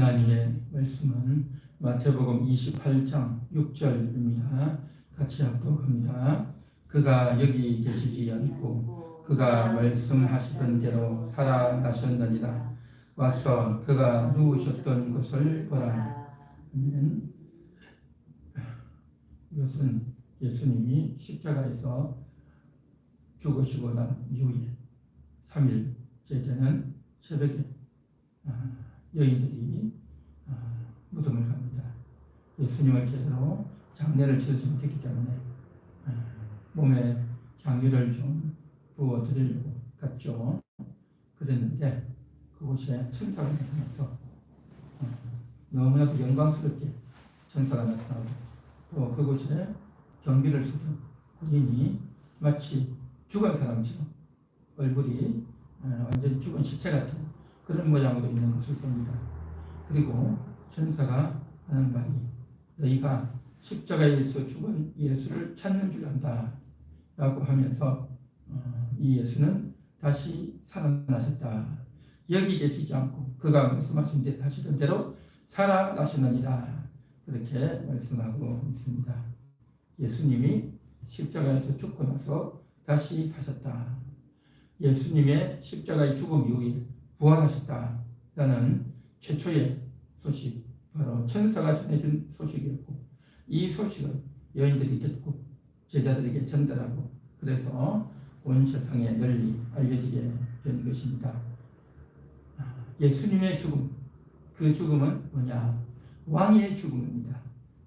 하나님의 말씀은 마태복음 28장 6절입니다. 같이 합독합니다. 그가 여기 계시지 않고 그가 말씀하시던 대로 살아나셨느니라. 와서 그가 누우셨던 것을 보라. 이것은 예수님이 십자가에서 죽으시고 난 이후에 3일째 되는 새벽에 아, 여인들이 아, 무덤을 갑니다. 예수님을 제대로 장례를 치르지 못했기 때문에 아, 몸에 향유를 좀 부어드리려고 갔죠. 그랬는데 그곳에 천사가 나타나서 어, 너무나도 영광스럽게 천사가 나타나고 또 그곳에 경비를 서던 군인이 마치 죽은 사람처럼 얼굴이 어, 완전 죽은 시체 같은 그런 모양으로 있는 것을 봅니다. 그리고 천사가 하는 말이 너희가 십자가에서 죽은 예수를 찾는 줄 안다 라고 하면서 어, 이 예수는 다시 살아나셨다. 여기 계시지 않고 그가 말씀하신 대 하시던 대로 살아나셨느니라 그렇게 말씀하고 있습니다. 예수님이 십자가에서 죽고 나서 다시 사셨다. 예수님의 십자가의 죽음 이후에 부활하셨다라는 최초의 소식, 바로 천사가 전해준 소식이었고 이 소식을 여인들이 듣고 제자들에게 전달하고 그래서 온 세상에 널리 알려지게 된 것입니다. 아, 예수님의 죽음, 그 죽음은 뭐냐? 왕의 죽음입니다.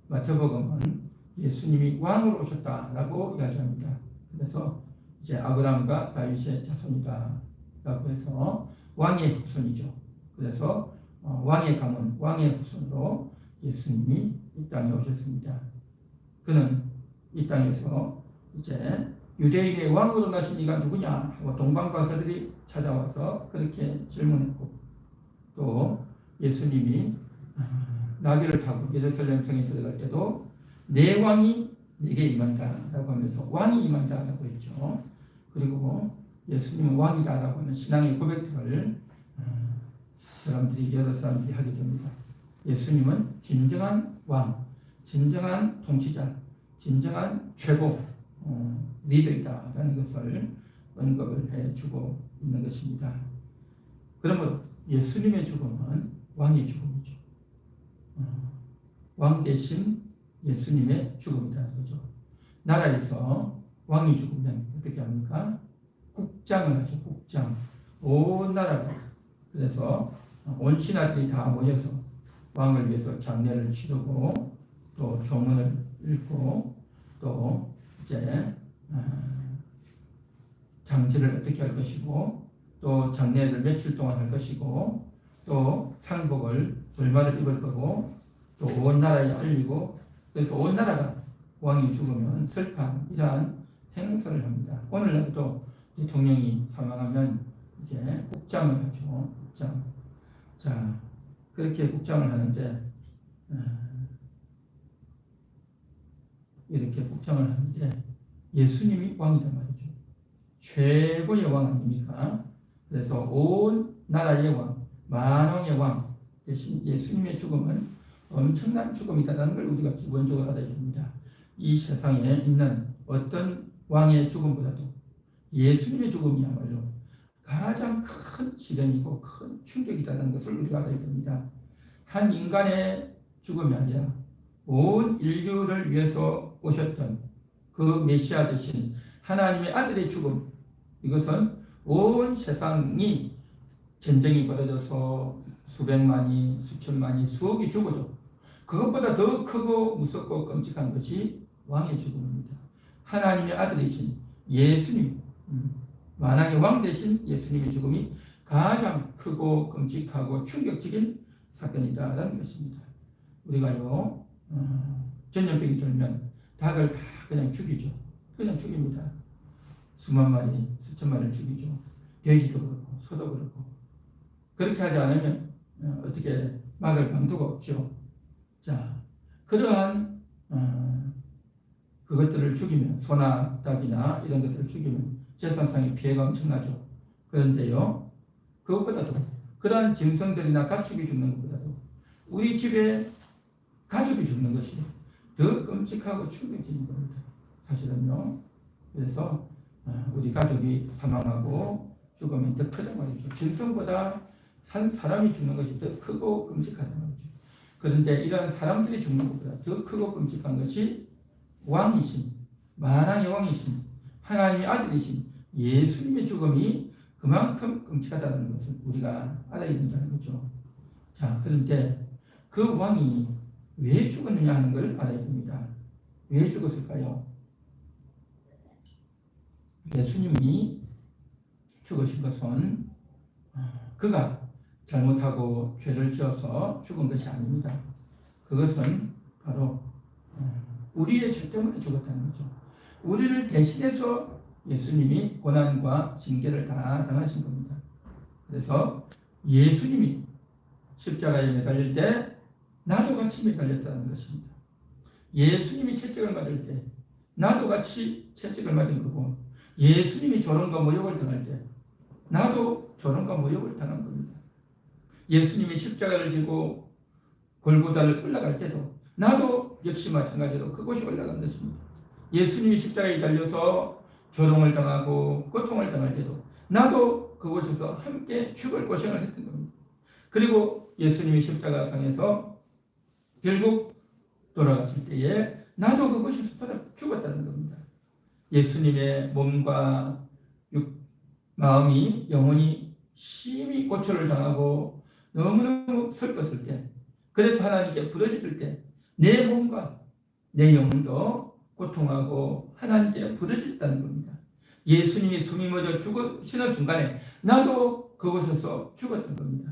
마태복음은 예수님이 왕으로 오셨다라고 이야기합니다. 그래서 이제 아브라함과 다윗의 자손이다라고 해서 왕의 후손이죠. 그래서 어, 왕의 가문, 왕의 후손으로 예수님이 이 땅에 오셨습니다. 그는 이 땅에서 이제 유대인의 왕으로 나신 이가 누구냐 하고 동방박사들이 찾아와서 그렇게 질문했고 또 예수님이 아, 나귀를 타고 예루살렘 성에 들어갈 때도 내 왕이 내게 임한다라고 하면서 왕이 임한다라고 했죠. 그리고 예수님은 왕이다라고 하는 신앙의 고백들을 어, 사람들이 여러 사람들이 하게 됩니다. 예수님은 진정한 왕, 진정한 통치자, 진정한 최고 어, 리더이다라는 것을 언급을 해주고 있는 것입니다. 그러므로 예수님의 죽음은 왕의 죽음이죠. 어, 왕 대신 예수님의 죽음이라는 거죠. 나라에서 왕이 죽으면 어떻게 합니까? 국장을 하죠. 국장. 온 나라가 그래서 온 신하들이 다 모여서 왕을 위해서 장례를 치르고 또 조문을 읽고 또 이제 아, 장지를 어떻게 할 것이고 또 장례를 며칠 동안 할 것이고 또 상복을 돌마를 입을 거고 또 온 나라에 알리고 그래서 온 나라가 왕이 죽으면 슬픈 이러한 행사를 합니다. 오늘날도 대통령이 사망하면 이제 국장을 하죠. 국장. 자, 그렇게 국장을 하는데 어, 이렇게 국장을 하는데 예수님이 왕이단 말이죠. 최고의 왕 아닙니까? 그래서 온 나라의 왕, 만왕의 왕 대신 예수님의 죽음은 엄청난 죽음이다라는 걸 우리가 기본적으로 알아야 됩니다. 이 세상에 있는 어떤 왕의 죽음보다도 예수님의 죽음이야말로 가장 큰 시련이고 큰 충격이다라는 것을 우리가 알아야 됩니다. 한 인간의 죽음이 아니라 온 인류를 위해서 오셨던 그 메시아 대신 하나님의 아들의 죽음 이것은 온 세상이 전쟁이 벌어져서 수백만이 수천만이 수억이 죽어도 그것보다 더 크고 무섭고 끔찍한 것이 왕의 죽음입니다. 하나님의 아들이신 예수님, 음, 만왕의 왕 대신 예수님의 죽음이 가장 크고 끔찍하고 충격적인 사건이다라는 것입니다. 우리가요 어, 전염병이 들면 닭을 다 그냥 죽이죠. 그냥 죽입니다. 수만 마리, 수천 마리를 죽이죠. 돼지도 그렇고 소도 그렇고 그렇게 하지 않으면 어, 떻게 막을 방도가 없죠. 자, 그러한 어, 그것들을 죽이면 소나 닭이나 이런 것들을 죽이면 재산상의 피해가 엄청나죠. 그런데요, 그것보다도 그러한 짐승들이나 가축이 죽는 것보다도 우리 집에 가족이 죽는 것이 더 끔찍하고 충격적인 겁니다. 사실은요. 그래서 어, 우리 가족이 사망하고 죽으면 더 크단 말이죠. 짐승보다 산 사람이 죽는 것이 더 크고 끔찍하단 말이죠. 그런데 이런 사람들이 죽는 것보다 더 크고 끔찍한 것이 왕이신 만왕의 왕이신 하나님의 아들이신 예수님의 죽음이 그만큼 끔찍하다는 것을 우리가 알아야 된다는 거죠. 자, 그런데 그 왕이 왜 죽었느냐 하는 걸 알아야 됩니다. 왜 죽었을까요? 예수님이 죽으신 것은 어, 그가 잘못하고 죄를 지어서 죽은 것이 아닙니다. 그것은 바로 어, 우리의 죄 때문에 죽었다는 거죠. 우리를 대신해서 예수님이 고난과 징계를 다 당하신 겁니다. 그래서 예수님이 십자가에 매달릴 때 나도 같이 매달렸다는 것입니다. 예수님이 채찍을 맞을 때 나도 같이 채찍을 맞은 거고 예수님이 조롱과 모욕을 당할 때 나도 조롱과 모욕을 당한 겁니다. 예수님이 십자가를 지고 골고다를 올라갈 때도 나도 역시 마찬가지로 그곳이 올라간 것입니다. 예수님이 십자가에 달려서 조롱을 당하고 고통을 당할 때도 나도 그곳에서 함께 죽을 고생을 했던 겁니다. 그리고 예수님이 십자가상에서 결국 돌아가실 때에 나도 그곳에서 돌아 죽었다는 겁니다. 예수님의 몸과 육, 마음이 영혼이 심히 고초를 당하고 너무너무 슬펐을 때 그래서 하나님께 부러졌을 때 내 몸과 내 영혼도 고통하고 하나님께 부러졌다는 겁니다. 예수님이 숨이 멎어 죽으시는 순간에 나도 그곳에서 죽었던 겁니다.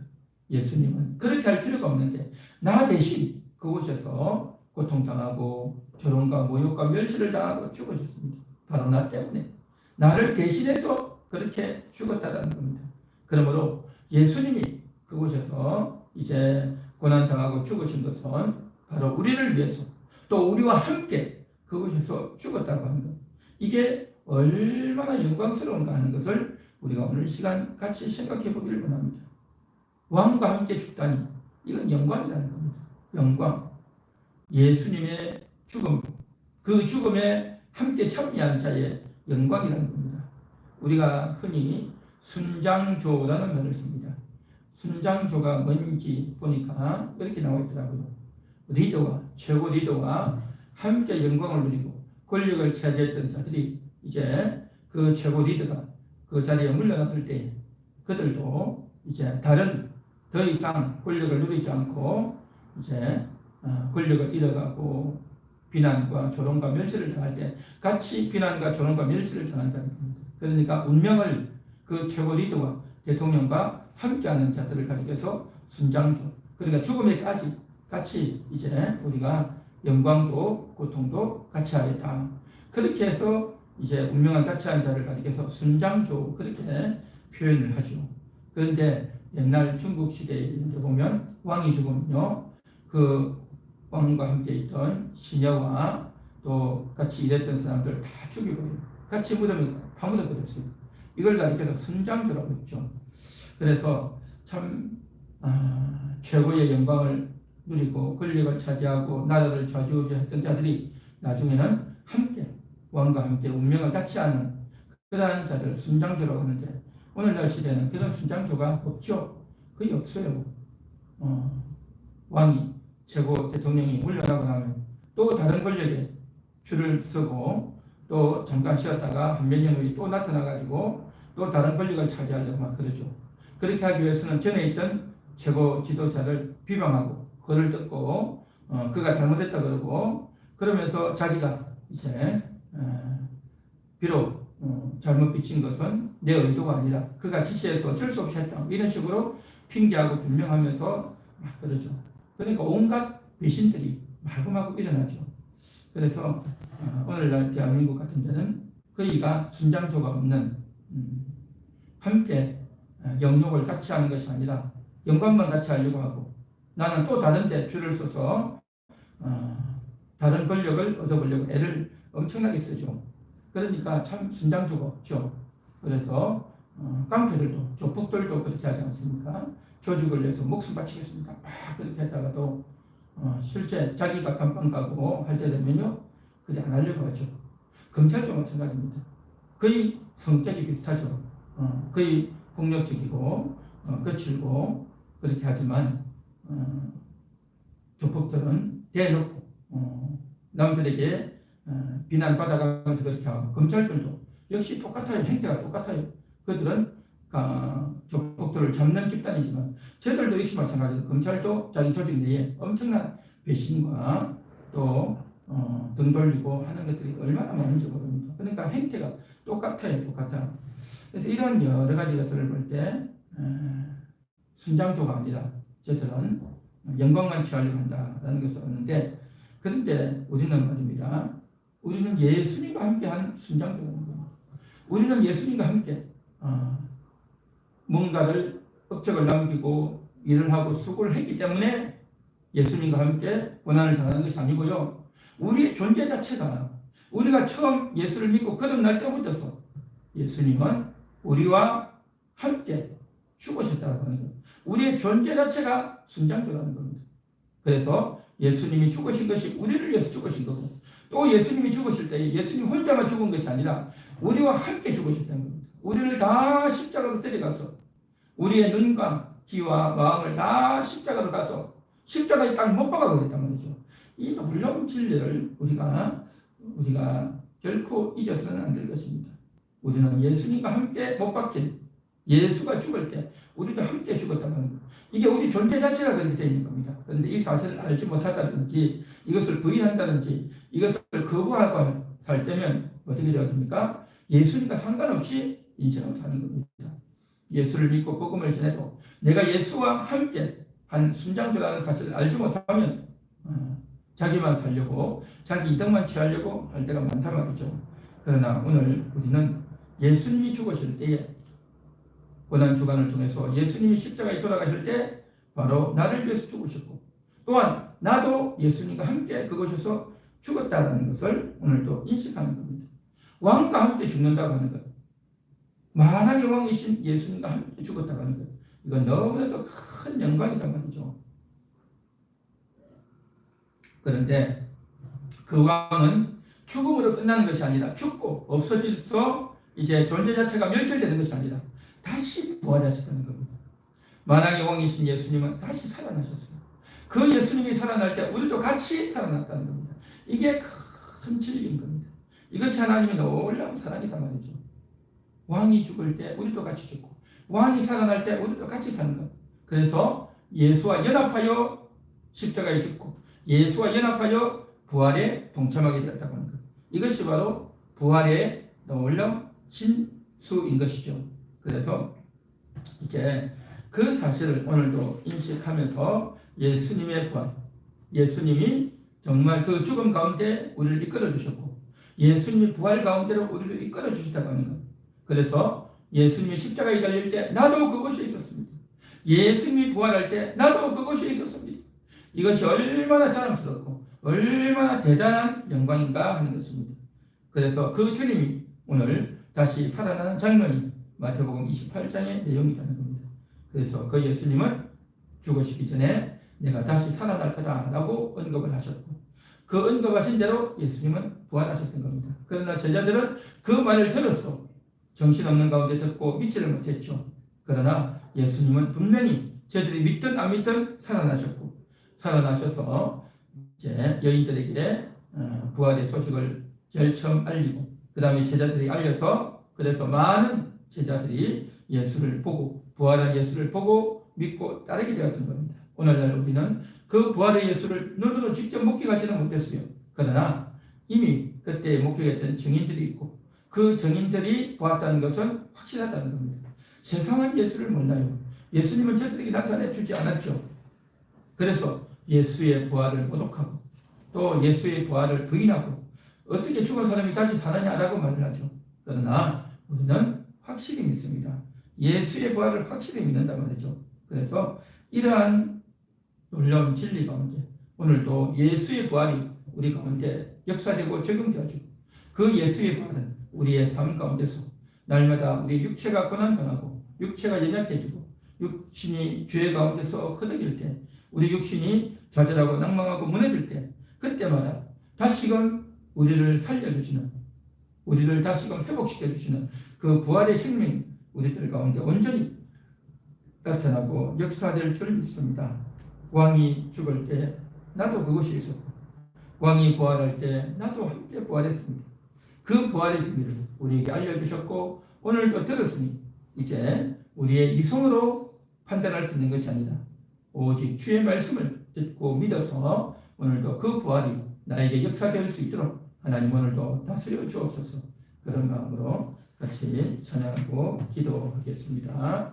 예수님은 그렇게 할 필요가 없는데 나 대신 그곳에서 고통당하고 조롱과 모욕과 멸시를 당하고 죽으셨습니다. 바로 나 때문에 나를 대신해서 그렇게 죽었다는 겁니다. 그러므로 예수님이 그곳에서 이제 고난당하고 죽으신 것은 바로 우리를 위해서 또 우리와 함께 그곳에서 죽었다고 것. 이게 얼마나 영광스러운가 하는 것을 우리가 오늘 시간 같이 생각해 보기를 원합니다. 왕과 함께 죽다니 이건 영광이라는 겁니다. 영광. 예수님의 죽음, 그 죽음에 함께 참여한 자의 영광이라는 겁니다. 우리가 흔히 순장조라는 말을 씁니다. 순장조가 뭔지 보니까 이렇게 나와 있더라고요. 리더와 최고 리더와 함께 영광을 누리고 권력을 차지했던 자들이 이제 그 최고 리더가 그 자리에 물러났을 때 그들도 이제 다른 더 이상 권력을 누리지 않고 이제 어, 권력을 잃어가고 비난과 조롱과 멸시를 당할 때 같이 비난과 조롱과 멸시를 당한다는 겁니다. 그러니까 운명을 그 최고 리더와 대통령과 함께하는 자들을 가리켜서 순장조 그러니까 죽음에까지 같이 이제 우리가 영광도 고통도 같이 하겠다. 그렇게 해서 이제 운명을 같이 한 자를 가리켜서 순장조 그렇게 표현을 하죠. 그런데 옛날 중국 시대에 보면 왕이 죽으면요 그 왕과 함께 있던 시녀와 또 같이 일했던 사람들 다 죽이고요. 같이 무덤에 파묻어 버렸어요. 이걸 가리켜서 순장조라고 했죠. 그래서 참 아, 최고의 영광을 누리고 권력을 차지하고 나라를 좌지우지 했던 자들이 나중에는 함께 왕과 함께 운명을 같이 하는 그러한 자들을 순장조라고 하는데 오늘날 시대는 그런 순장조가 없죠. 거의 없어요. 어, 왕이 최고 대통령이 물러나고 나면 또 다른 권력에 줄을 서고 또 잠깐 쉬었다가 한 몇 년 후에 또 나타나가지고 또 다른 권력을 차지하려고 막 그러죠. 그렇게 하기 위해서는 전에 있던 최고 지도자를 비방하고 그를 듣고 어, 그가 잘못했다 그러고 그러면서 자기가 이제 어, 비록 어, 잘못 비친 것은 내 의도가 아니라 그가 지시해서 어쩔 수 없이 했다 이런 식으로 핑계하고 변명하면서 막 그러죠. 그러니까 온갖 배신들이 마구마구 일어나죠. 그래서 어, 오늘날 대한민국 같은 데는 그이가 순장조가 없는 음, 함께 어, 영욕을 같이 하는 것이 아니라 영광만 같이 하려고 하고 나는 또 다른 데 줄을 서서 어, 다른 권력을 얻어보려고 애를 엄청나게 쓰죠. 그러니까 참 없죠. 그래서 어, 깡패들도 조폭들도 그렇게 하지 않습니까? 조직을 위해서 목숨 바치겠습니다. 막 그렇게 했다가도 어, 실제 자기가 감방 가고 할 때 되면요, 그리 안 하려고 하죠. 검찰도 마찬가지입니다. 거의 성격이 비슷하죠. 어, 거의 폭력적이고 어, 거칠고 그렇게 하지만 어, 조폭들은 대놓고 어, 남들에게 어, 비난받아가면서 그렇게 하고 검찰들도 역시 똑같아요. 행태가 똑같아요. 그들은 아, 조폭들을 잡는 집단이지만 저들도 역시 마찬가지로 검찰도 자기 조직 내에 엄청난 배신과 또 어, 등 돌리고 하는 것들이 얼마나 많은지 모릅니다. 그러니까 행태가 똑같아요, 똑같아. 그래서 이런 여러 가지 것들을 볼때 순장조가 아니라 저들은 영광만 취하려고 한다라는 것을 얻는데 그런데 우리는 말입니다. 우리는 예수님과 함께한 순장조라는 겁니다. 우리는 예수님과 함께 어, 뭔가를 업적을 남기고 일을 하고 수고를 했기 때문에 예수님과 함께 고난을 당하는 것이 아니고요. 우리의 존재 자체가 우리가 처음 예수를 믿고 거듭날 때부터서 예수님은 우리와 함께 죽으셨다고 하는 거예요. 우리의 존재 자체가 순장조라는 겁니다. 그래서 예수님이 죽으신 것이 우리를 위해서 죽으신 거고 또 예수님이 죽으실 때 예수님 혼자만 죽은 것이 아니라 우리와 함께 죽으셨다는 겁니다. 우리를 다 십자가로 데려가서 우리의 눈과 귀와 마음을 다 십자가로 가서 십자가에 딱못 박아 버렸단 말이죠. 이 놀라운 진리를 우리가 우리가 결코 잊어서는 안 될 것입니다. 우리는 예수님과 함께 못 박힌 예수가 죽을 때 우리도 함께 죽었다는 거. 이게 우리 존재 자체가 그렇게 되어 있는 겁니다. 그런데 이 사실을 알지 못한다든지 이것을 부인한다든지 이것을 거부하고 살 때면 어떻게 되었습니까? 예수님과 상관없이 인생을 사는 겁니다. 예수를 믿고 복음을 전해도 내가 예수와 함께 한 순장조라는 사실을 알지 못하면 어, 자기만 살려고 자기 이득만 취하려고 할 때가 많단 말이죠. 그러나 오늘 우리는 예수님이 죽으실 때에 고난 주간을 통해서 예수님이 십자가에 돌아가실 때 바로 나를 위해서 죽으셨고 또한 나도 예수님과 함께 그곳에서 죽었다는 것을 오늘도 인식하는 겁니다. 왕과 함께 죽는다고 하는 것. 만왕의 왕이신 예수님과 함께 죽었다고 하는 것. 이건 너무나도 큰 영광이다 말이죠. 그런데 그 왕은 죽음으로 끝나는 것이 아니라 죽고 없어져서 이제 존재 자체가 멸절되는 것이 아니라 다시 부활하셨다는 겁니다. 만왕의 왕이신 예수님은 다시 살아나셨어요. 그 예수님이 살아날 때 우리도 같이 살아났다는 겁니다. 이게 큰 진리인 겁니다. 이것이 하나님의 놀라운 사랑이다 말이죠. 왕이 죽을 때 우리도 같이 죽고 왕이 살아날 때 우리도 같이 사는 것. 그래서 예수와 연합하여 십자가에 죽고 예수와 연합하여 부활에 동참하게 되었다고 하는 것. 이것이 바로 부활의 놀라운 진수인 것이죠. 그래서 이제 그 사실을 오늘도 인식하면서 예수님의 부활, 예수님이 정말 그 죽음 가운데 우리를 이끌어 주셨고 예수님이 부활 가운데로 우리를 이끌어 주셨다고 하는 것. 그래서 예수님이 십자가에 달릴 때 나도 그곳에 있었습니다. 예수님이 부활할 때 나도 그곳에 있었습니다. 이것이 얼마나 자랑스럽고 얼마나 대단한 영광인가 하는 것입니다. 그래서 그 주님이 오늘 다시 살아나는 장면이 마태복음 28장의 내용이라는 겁니다. 그래서 그 예수님은 죽으시기 전에 내가 다시 살아날 거다라고 언급을 하셨고 그 언급하신 대로 예수님은 부활하셨던 겁니다. 그러나 제자들은 그 말을 들었어 정신없는 가운데 듣고 믿지를 못했죠. 그러나 예수님은 분명히 저들이 믿든 안 믿든 살아나셨고 살아나셔서 이제 여인들에게 어, 부활의 소식을 제일 처음 알리고 그 다음에 제자들이 알려서 그래서 많은 제자들이 예수를 보고 부활한 예수를 보고 믿고 따르게 되었던 겁니다. 오늘날 우리는 그 부활의 예수를 눈으로 직접 목격하지는 못했어요. 그러나 이미 그때 목격했던 증인들이 있고 그 증인들이 보았다는 것은 확실하다는 겁니다. 세상은 예수를 몰라요. 예수님은 저들에게 나타내 주지 않았죠. 그래서 예수의 부활을 모독하고 또 예수의 부활을 부인하고 어떻게 죽은 사람이 다시 사느냐라고 말을 하죠. 그러나 우리는 확실히 믿습니다. 예수의 부활을 확실히 믿는단 말이죠. 그래서 이러한 놀라운 진리 가운데 오늘도 예수의 부활이 우리 가운데 역사되고 적용되어지고 그 예수의 부활은 우리의 삶 가운데서 날마다 우리 육체가 고난 당하고 육체가 연약해지고 육신이 죄 가운데서 흐르길 때, 우리 육신이 좌절하고 낭망하고 무너질 때, 그때마다 다시금 우리를 살려주시는, 우리를 다시금 회복시켜 주시는 그 부활의 생명이 우리들 가운데 온전히 나타나고 역사될 줄 믿습니다. 왕이 죽을 때 나도 그것이 있었고, 왕이 부활할 때 나도 함께 부활했습니다. 그 부활의 비밀을 우리에게 알려주셨고, 오늘도 들었으니 이제 우리의 이성으로 판단할 수 있는 것이 아니라 오직 주의 말씀을 듣고 믿어서 오늘도 그 부활이 나에게 역사될 수 있도록 하나님 오늘도 다스려 주옵소서 그런 마음으로 같이 찬양하고 기도하겠습니다.